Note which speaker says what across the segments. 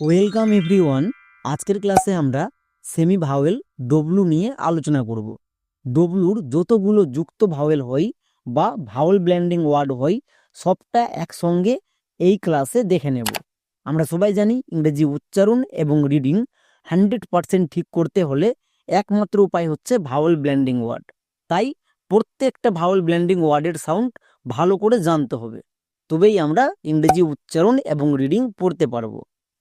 Speaker 1: Welcome everyone. আজকের ক্লাসে আমরা সেমি ভাওয়েল ডব্লু নিয়ে আলোচনা করব। ডব্লুর যতগুলো যুক্ত ভাওয়েল হয় বা ভাওয়েল ব্ল্যান্ডিং ওয়ার্ড হয়, সবটা একসঙ্গে এই ক্লাসে দেখে নেব। আমরা সবাই জানি ইংরেজি উচ্চারণ এবং রিডিং হান্ড্রেড পার্সেন্ট ঠিক করতে হলে একমাত্র উপায় হচ্ছে ভাওয়েল ব্ল্যান্ডিং ওয়ার্ড। তাই প্রত্যেকটা ভাওয়েল ব্ল্যান্ডিং ওয়ার্ডের সাউন্ড ভালো করে জানতে হবে। তবেই আমরা ইংরেজি উচ্চারণ এবং রিডিং পড়তে পারব।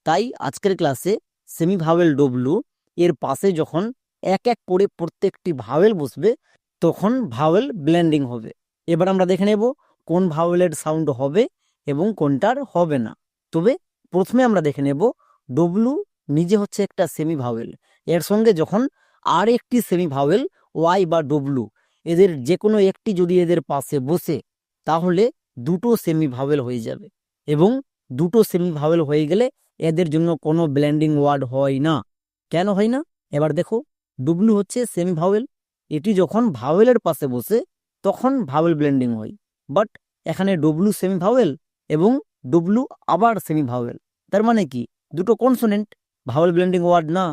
Speaker 1: তাই আজকের ক্লাসে সেমি ভাওয়েল ডব্লু এর পাশে যখন এক এক করে প্রত্যেকটি ভাওয়েল বসবে, তখন ভাওয়েল ব্লেন্ডিং হবে। এবার আমরা দেখে নেব কোন ভাওয়েলের সাউন্ড হবে এবং কোনটার হবে না। তবে প্রথমে আমরা দেখে নেব ডব্লু নিজে হচ্ছে একটা সেমি ভাওয়েল এর সঙ্গে যখন আর একটি সেমি ভাওয়েল ওয়াই বা ডব্লু এদের যে কোনো একটি যদি এদের পাশে বসে, তাহলে দুটো সেমি ভাওয়েল হয়ে যাবে এবং দুটো সেমি ভাওয়েল হয়ে গেলে এদের জন্য কোনো ব্ল্যান্ডিং ওয়ার্ড হয় না। কেন হয় না? এবার দেখো, ডুবলু হচ্ছে সেমি ভাওয়েল এটি যখন ভাওয়েলের পাশে বসে, তখন ভাওয়েল ব্ল্যান্ডিং হয়। বাট এখানে ডব্লু সেমি ভাওয়েল এবং ডব্লু আবার সেমি ভাওয়েল তার মানে কি? দুটো কনসোনেন্ট ভাওয়েল ব্ল্যান্ডিং ওয়ার্ড না,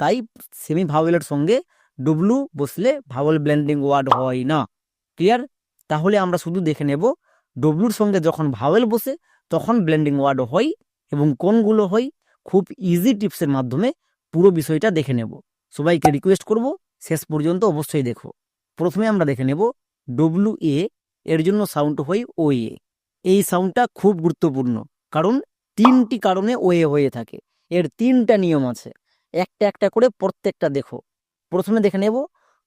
Speaker 1: তাই সেমি ভাওয়েলের সঙ্গে ডব্লু বসলে ভাওয়েল ব্ল্যান্ডিং ওয়ার্ড হয় না। ক্লিয়ার তাহলে আমরা শুধু দেখে নেব, ডব্লুর সঙ্গে যখন ভাওয়েল বসে, তখন ব্লেন্ডিং ওয়ার্ড হয় এবং কোনগুলো হয়, খুব ইজি টিপসের মাধ্যমে পুরো বিষয়টা দেখে নেব। সবাইকে রিকোয়েস্ট করব, শেষ পর্যন্ত অবশ্যই দেখো। প্রথমে আমরা দেখে নেব ডব্লু এ এর জন্য সাউন্ড হয় ও এ এই সাউন্ডটা খুব গুরুত্বপূর্ণ, কারণ তিনটি কারণে ও এ হয়ে থাকে। এর তিনটা নিয়ম আছে। একটা একটা করে প্রত্যেকটা দেখো। প্রথমে দেখে নেব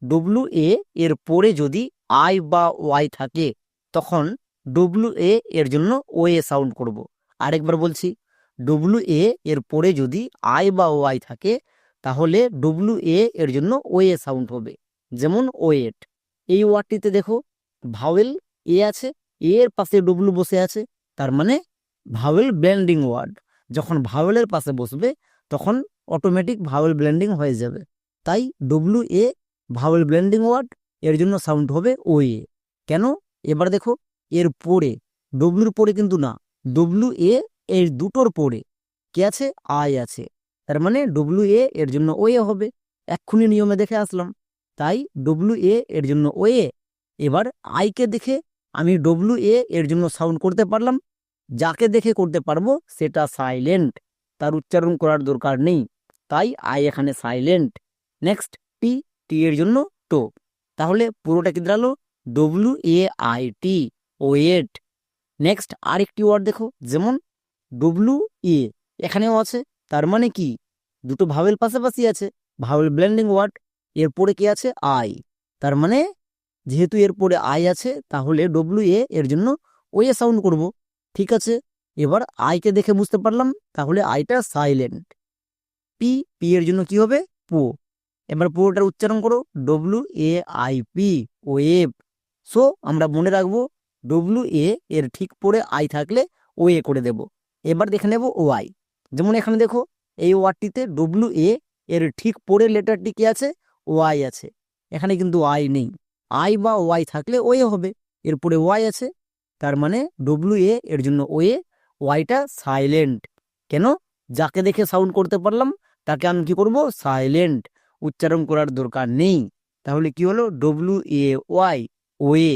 Speaker 1: ডব্লু এ এর পরে যদি আই বা ওয়াই থাকে, তখন ডব্লু এ এর জন্য ও এ সাউন্ড করব। আরেকবার বলছি ডব্লু এ এর পরে যদি আই বা ওয়াই থাকে, তাহলে ডব্লু এ এর জন্য ও এ সাউন্ড হবে। যেমন ওয়েট এই ওয়ার্ডটিতে দেখো ভাওয়েল এ আছে এ এর পাশে ডব্লু বসে আছে, তার মানে ভাওয়েল ব্লেন্ডিং ওয়ার্ড যখন ভাওয়েলের পাশে বসবে, তখন অটোমেটিক ভাওয়েল ব্লেন্ডিং হয়ে যাবে। তাই W A vowel blending word এর জন্য সাউন্ড হবে ও এ কেন? এবার দেখো, এর পরে ডব্লুর পরে কিন্তু না ডব্লু এ এর দুটোর পরে কি আছে? আই আছে। তার মানে ডব্লু এ এর জন্য ও এ হবে। এক্ষুনি নিয়মে দেখে আসলাম। তাই ডব্লু এ এর জন্য ও এ এবার আইকে দেখে আমি ডব্লু এ এর জন্য সাউন্ড করতে পারলাম। যাকে দেখে করতে পারব সেটা সাইলেন্ট তার উচ্চারণ করার দরকার নেই। তাই আই এখানে সাইলেন্ট নেক্সট টি টি এর জন্য টো তাহলে পুরোটা কি দাঁড়াল? W A I T wait next আরেকটি ওয়ার্ড দেখো। যেমন ডব্লু এ এখানেও আছে। তার মানে কি? দুটো ভাওয়েল পাশাপাশি আছে। ভাওয়েল ব্ল্যান্ডিং ওয়ার্ড এরপরে কি আছে? আই তার মানে যেহেতু এরপরে আই আছে, তাহলে ডব্লু এ এর জন্য ওয়ে সাউন্ড করব। ঠিক আছে? এবার আইকে দেখে বুঝতে পারলাম। তাহলে আইটা সাইলেন্ট পি পি এর জন্য কি হবে? পো এবার পুরোটার উচ্চারণ করো। W A I P web so আমরা মনে রাখব ডব্লু এ এর ঠিক পরে আই থাকলে ও এ করে দেব। এবার দেখে নেব ওয়াই। যেমন এখানে দেখো, এই ওয়ার্ডটিতে ডব্লু এ এর ঠিক পরে লেটারটি কি আছে? ওয়াই আছে। এখানে কিন্তু আই নেই। আই বা ওয়াই থাকলে ও এ হবে। এরপরে ওয়াই আছে। তার মানে ডব্লু এ এর জন্য ও এ ওয়াইটা সাইলেন্ট কেন? যাকে দেখে সাউন্ড করতে পারলাম, তাকে আমি কি করব? সাইলেন্ট উচ্চারণ করার দরকার নেই। তাহলে কি হলো? W A Y way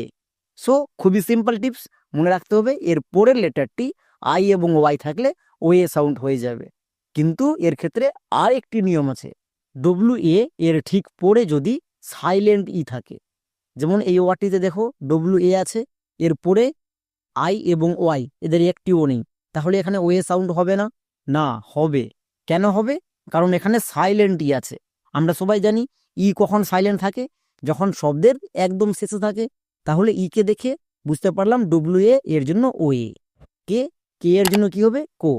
Speaker 1: so খুবই সিম্পল টিপস মনে রাখতে হবে, এর পরের লেটারটি আই এবং ওয়াই থাকলে ও এ সাউন্ড হয়ে যাবে। কিন্তু এর ক্ষেত্রে আর একটি নিয়ম আছে। ডব্লু এ এর ঠিক পরে যদি সাইলেন্ট ই থাকে। যেমন এই ওয়ার্ডটিতে দেখো ডব্লু এ আছে, এর পরে আই এবং ওয়াই এদের একটিও নেই। তাহলে এখানে ও এ সাউন্ড হবে না? না, হবে। কেন হবে? কারণ এখানে সাইলেন্ট ই আছে। আমরা সবাই জানি ই কখন সাইলেন্ট থাকে? যখন শব্দের একদম শেষে থাকে। তাহলে ইকে দেখে বুঝতে পারলাম ডব্লু এ এর জন্য ও এ কে? কে এর জন্য কি হবে? কো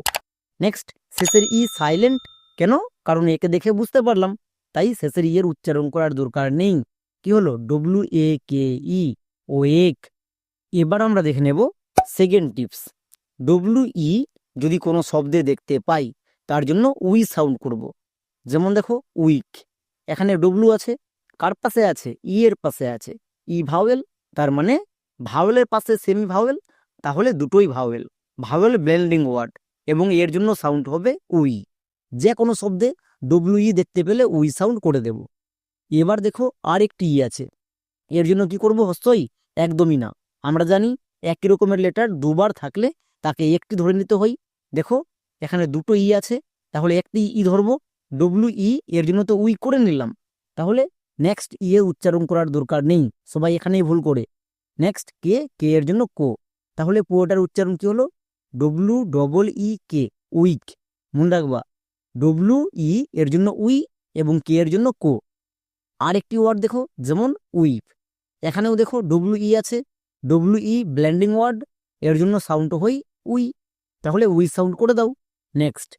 Speaker 1: নেক্সট শেষের ই সাইলেন্ট কেন? কারণ একে দেখে বুঝতে পারলাম। তাই শেষের ই এর উচ্চারণ করার দরকার নেই। কি হলো? ডব্লু এ কে ই ও এক। এবার আমরা দেখে নেব সেকেন্ড টিপস ডব্লু ই যদি কোনো শব্দে দেখতে পাই, তার জন্য উই সাউন্ড করব। যেমন দেখো উইক এখানে ডব্লু আছে, কার পাশে আছে? ই এর পাশে আছে। ই ভাওয়েল তার মানে ভাওয়েলের পাশে সেমি ভাওয়েল তাহলে দুটোই ভাওয়েল ভাওয়েল ব্লেন্ডিং ওয়ার্ড এবং এর জন্য সাউন্ড হবে উই। যে কোনো শব্দে ডব্লিউ ই দেখতে পেলে উই সাউন্ড করে দেব। এবার দেখো আরেকটি ই আছে। এর জন্য কি করব হস্তই? একদমই না। আমরা জানি একই রকমের লেটার দুবার থাকলে তাকে একটি ধরে নিতে হয়। দেখো এখানে দুটো ই আছে। তাহলে একটি ই ধরবো ডব্লিউ ই এর জন্য তো উই করে নিলাম। তাহলে নেক্সট ই এ উচ্চারণ করার দরকার নেই। সবাই এখানেই ভুল করে। নেক্সট কে কে এর জন্য কো। তাহলে পুরোটার উচ্চারণ কি হলো? W double E K week মনে রাখবা ডব্লু ই এর জন্য উই এবং কে এর জন্য কো। আরেকটি ওয়ার্ড দেখো, যেমন উইপ এখানেও দেখো ডব্লু ই আছে ডব্লু ই ব্ল্যান্ডিং ওয়ার্ড এর জন্য সাউন্ড হই উই। তাহলে উই সাউন্ড করে দাও নেক্সট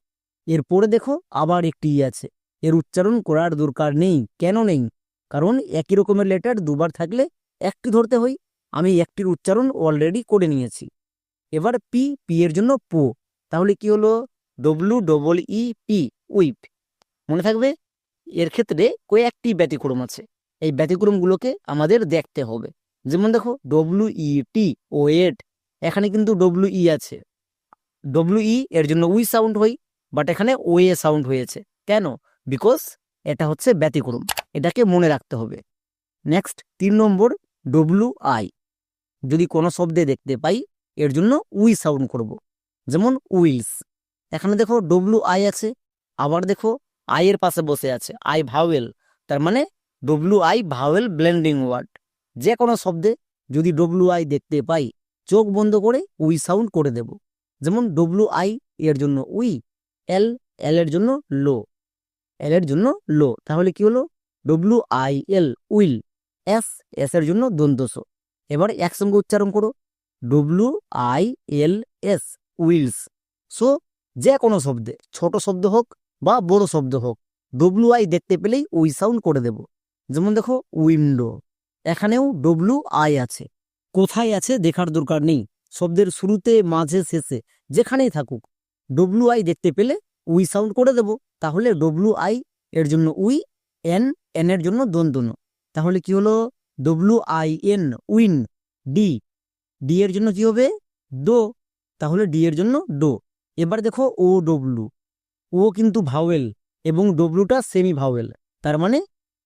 Speaker 1: এরপরে দেখো আবার একটি ই আছে, এর উচ্চারণ করার দরকার নেই। কেন নেই? কারণ একই রকমের লেটার দুবার থাকলে একটি ধরতে হই আমি একটির উচ্চারণ অলরেডি করে নিয়েছি। এবার পি পি এর জন্য পো। তাহলে কি হলো? W double E P weep. মনে থাকবে? এর ক্ষেত্রে কয়েকটি ব্যতিক্রম আছে। এই ব্যতিক্রমগুলোকে আমাদের দেখতে হবে। যেমন দেখো ডব্লু ই টি ও এট এখানে কিন্তু ডব্লু ই আছে। ডব্লু ই এর জন্য উই সাউন্ড হই বাট এখানে ও এ সাউন্ড হয়েছে। কেন? বিকজ এটা হচ্ছে ব্যতিক্রম। এটাকে মনে রাখতে হবে। নেক্সট, তিন নম্বর ডব্লু আই যদি কোনো শব্দে দেখতে পাই এর জন্য উই সাউন্ড করব। যেমন উইলস। এখানে দেখো ডব্লু আই আছে, আবার দেখো আই এর পাশে বসে আছে আই ভাওয়েল। তার মানে W I vowel blending word. যে কোনো শব্দে যদি ডব্লু আই দেখতে পাই, চোখ বন্ধ করে উই সাউন্ড করে দেব। যেমন ডব্লু আই এর জন্য উই এল এল এর জন্য লো। এল এর জন্য লো। তাহলে কি হলো? W I L will. S S এর জন্য দন্তস এবার একসঙ্গে উচ্চারণ করো। W I L S wills so যে কোনো শব্দে, ছোট শব্দ হোক বা বড় শব্দ হোক ডব্লু আই দেখতে পেলেই উই সাউন্ড করে দেব। যেমন দেখো উইন্ডো এখানেও ডব্লু আই আছে। কোথায় আছে দেখার দরকার নেই। শব্দের শুরুতে, মাঝে, শেষে, যেখানেই থাকুক ডব্লু আই দেখতে পেলে উই সাউন্ড করে দেব। তাহলে ডব্লু আই এর জন্য উই এন এন এর জন্য দন্তন তাহলে কি হলো? W I N win D D এর জন্য কি হবে? ডো তাহলে ডি এর জন্য ডো এবার দেখো ও ডব্লু ও কিন্তু ভাওয়েল এবং ডব্লুটা সেমি ভাওয়েল তার মানে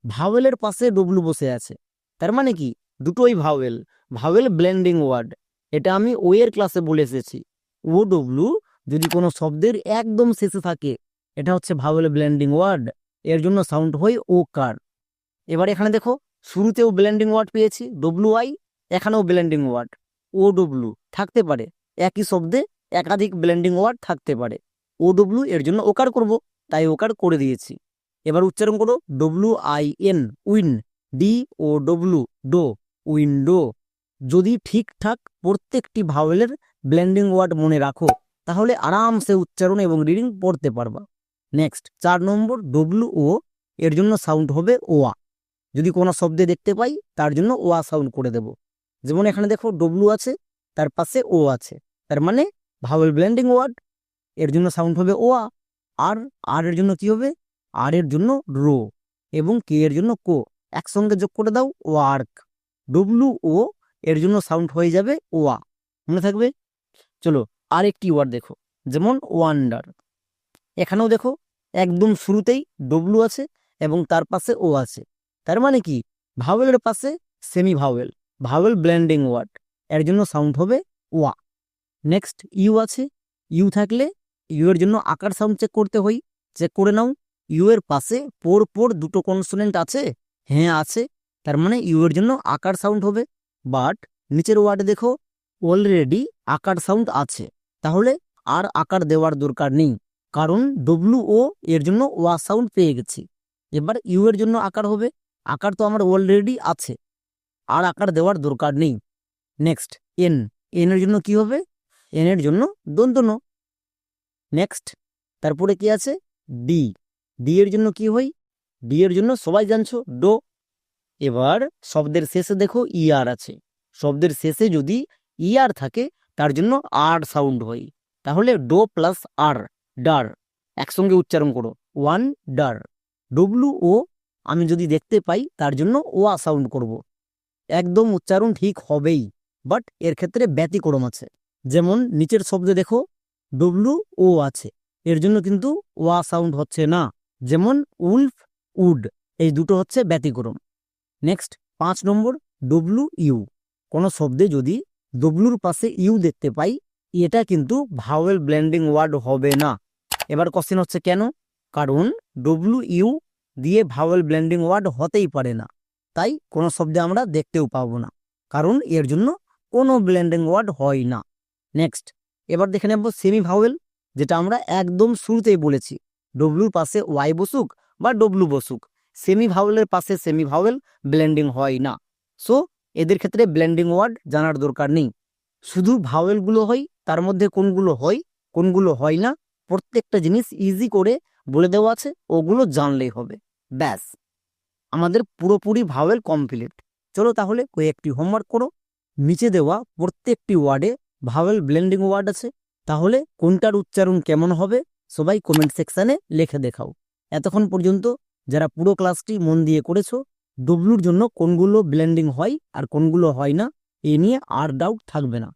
Speaker 1: ভাওয়েলের পাশে ডব্লু বসে আছে। তার মানে কি? দুটোই ভাওয়েল ভাওয়েল ব্লেন্ডিং ওয়ার্ড এটা আমি ও এর ক্লাসে বলে এসেছি। ও ডব্লু যদি কোনো শব্দের একদম শেষে থাকে, এটা হচ্ছে ভাওয়েল ব্লেন্ডিং ওয়ার্ড এর জন্য সাউন্ড হয় ও কার এবার এখানে দেখো, শুরুতেও ব্লেন্ডিং ওয়ার্ড পেয়েছি। ডব্লু আই এখানেও ব্লেন্ডিং ওয়ার্ড ও ডব্লু থাকতে পারে। একই শব্দে একাধিক ব্লেন্ডিং ওয়ার্ড থাকতে পারে। ও ডব্লু এর জন্য ওকার করব, তাই ওকার করে দিয়েছি। এবার উচ্চারণ করো W I N win D O W dow, window. যদি ঠিকঠাক প্রত্যেকটি ভাওয়েলের ব্লেন্ডিং ওয়ার্ড মনে রাখো, তাহলে আরামসে উচ্চারণ এবং রিডিং পড়তে পারবা। নেক্সট চার নম্বর ডব্লু ও এর জন্য সাউন্ড হবে ওয়া যদি কোনো শব্দে দেখতে পাই, তার জন্য ওয়া সাউন্ড করে দেব। যেমন এখানে দেখো ডব্লু আছে, তার পাশে ও আছে। তার মানে ভাওয়েল ব্ল্যান্ডিং ওয়ার্ড এর জন্য সাউন্ড হবে ওয়া আর আর এর জন্য কি হবে? আর এর জন্য রো, এবং কে এর জন্য কো। একসঙ্গে যোগ করে দাও ওয়ার্ক ডব্লু ও এর জন্য সাউন্ড হয়ে যাবে ওয়া মনে থাকবে? চলো আর একটি ওয়ার্ড দেখো, যেমন ওয়ান্ডার এখানেও দেখো, একদম শুরুতেই ডব্লু আছে, এবং তার পাশে ও আছে। তার মানে কি? ভাওয়েলের পাশে semi vowel vowel blending word এর জন্য সাউন্ড হবে ওয়া নেক্সট ইউ আছে ইউ থাকলে ইউ এর জন্য আকার সাউন্ড চেক করতে হয় চেক করে নাও ইউ এর পাশে পোর পোর দুটো কনসোনেন্ট আছে হ্যাঁ আছে, তার মানে ইউ এর জন্য আকার সাউন্ড হবে। বাট নিচের ওয়ার্ডে দেখো অলরেডি আকার সাউন্ড আছে, তাহলে আর আকার দেওয়ার দরকার নেই, কারণ ডব্লু ও এর জন্য ওয়া সাউন্ড পেয়ে গেছি। এবার ইউ এর জন্য আকার হবে, আকার তো আমার অলরেডি আছে আর আকার দেওয়ার দরকার নেই। নেক্সট এন এন এর জন্য কি হবে? এন এর জন্য দন্তন নেক্সট তারপরে কি আছে? ডি ডি এর জন্য কি হয়? ডি এর জন্য সবাই জানছো, ডো। এবার শব্দের শেষে দেখো ইয়ার আছে। শব্দের শেষে যদি ইয়ার থাকে, তার জন্য আর সাউন্ড হয়। তাহলে ডো প্লাস আর ডার একসঙ্গে উচ্চারণ করো। ওয়ান ডার ডব্লু ও আমি যদি দেখতে পাই, তার জন্য ওয়া সাউন্ড করব। একদম উচ্চারণ ঠিক হবেই বাট এর ক্ষেত্রে ব্যতিক্রম আছে। যেমন নিচের শব্দে দেখো ডব্লু ও আছে। এর জন্য কিন্তু ওয়া সাউন্ড হচ্ছে না। যেমন উলফ, উড, এই দুটো হচ্ছে ব্যতিক্রম। নেক্সট পাঁচ নম্বর ডব্লু ইউ কোনো শব্দে যদি ডব্লুর পাশে ইউ দেখতে পাই, এটা কিন্তু ভাওয়েল ব্লেন্ডিং ওয়ার্ড হবে না। এবার কোশ্চেন হচ্ছে কেন? কারণ ডব্লু ইউ দিয়ে ভাওয়েল ব্লেন্ডিং ওয়ার্ড হতেই পারে না। তাই কোনো শব্দে আমরা দেখতেও পাবো না। কারণ এর জন্য কোনো ব্লেন্ডিং ওয়ার্ড হয় না। নেক্সট এবার দেখে নেব সেমি ভাওয়েল যেটা আমরা একদম শুরুতেই বলেছি। ডব্লুর পাশে ওয়াই বসুক বা ডব্লু বসুক। সেমি ভাওয়েলের পাশে সেমি ভাওয়েল ব্লেন্ডিং হয় না। সো এদের ক্ষেত্রে ব্লেন্ডিং ওয়ার্ড জানার দরকার নেই। শুধু ভাওয়েলগুলো হয়, তার মধ্যে কোনগুলো হয় কোনগুলো হয় না, প্রত্যেকটা জিনিস ইজি করে বলে দেওয়া আছে, ওগুলো জানলেই হবে। ব্যাস। আমাদের পুরোপুরি ভাওয়েল কমপ্লিট চলো তাহলে কয়েকটি হোমওয়ার্ক করো। নিচে দেওয়া প্রত্যেকটি ওয়ার্ডে ভাওয়েল ব্লেন্ডিং ওয়ার্ড আছে। তাহলে কোনটার উচ্চারণ কেমন হবে সবাই কমেন্ট সেকশানে লেখে দেখাও। এতক্ষণ পর্যন্ত যারা পুরো ক্লাসটি মন দিয়ে করেছ ডব্লুর জন্য কোনগুলো ব্লেন্ডিং হয় আর কোনগুলো হয় না, এ নিয়ে আর ডাউট থাকবে না।